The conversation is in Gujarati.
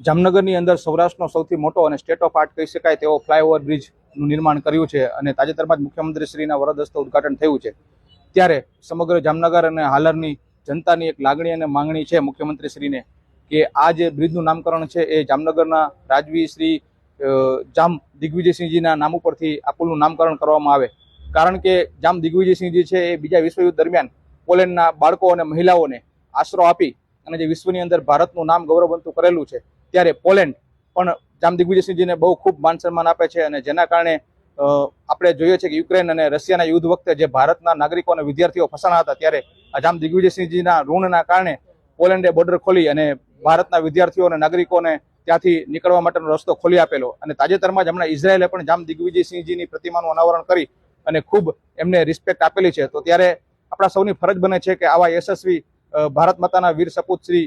જામનગરની અંદર સૌરાષ્ટ્રનો સૌથી મોટો અને સ્ટેટ ઓફ આર્ટ કહી શકાય તેવો ફ્લાયઓવર બ્રિજનું નિર્માણ કર્યું છે અને તાજેતરમાં જ મુખ્યમંત્રીશ્રીના વરદ હસ્તે ઉદઘાટન થયું છે. ત્યારે સમગ્ર જામનગર અને હાલરની જનતાની એક લાગણી અને માંગણી છે મુખ્યમંત્રીશ્રીને કે આ જે બ્રિજનું નામકરણ છે એ જામનગરના રાજવી શ્રી જામ દિગ્વિજયસિંહજીના નામ ઉપરથી આ પુલનું નામકરણ કરવામાં આવે. કારણ કે જામ દિગ્વિજયસિંહજી છે એ બીજા વિશ્વયુદ્ધ દરમિયાન પોલેન્ડના બાળકો અને મહિલાઓને આશરો આપી અને જે વિશ્વની અંદર ભારતનું નામ ગૌરવવંતું કરેલું છે, ત્યારે પોલેન્ડ પણ જામ દિગ્વિજયસિંહજીને બહુ ખૂબ માન સન્માન આપે છે અને જેના કારણે આપણે જોઈએ છે કે યુક્રેન અને રશિયાના યુદ્ધ વખતે જે ભારતના નાગરિકો અને વિદ્યાર્થીઓ ફસાણા હતા, ત્યારે આ જામ દિગ્વિજયસિંહજીના ઋણના કારણે પોલેન્ડે બોર્ડર ખોલી અને ભારતના વિદ્યાર્થીઓ અને નાગરિકોને ત્યાંથી નીકળવા માટેનો રસ્તો ખોલી આપેલો. અને તાજેતરમાં જ હમણાં ઇઝરાયેલે પણ જામ દિગ્વિજયસિંહજીની પ્રતિમાનું અનાવરણ કરી અને ખૂબ એમને રિસ્પેક્ટ આપેલી છે. તો ત્યારે આપણા સૌની ફરજ બને છે કે આવા યશસ્વી ભારત માતાના વીર સપૂત શ્રી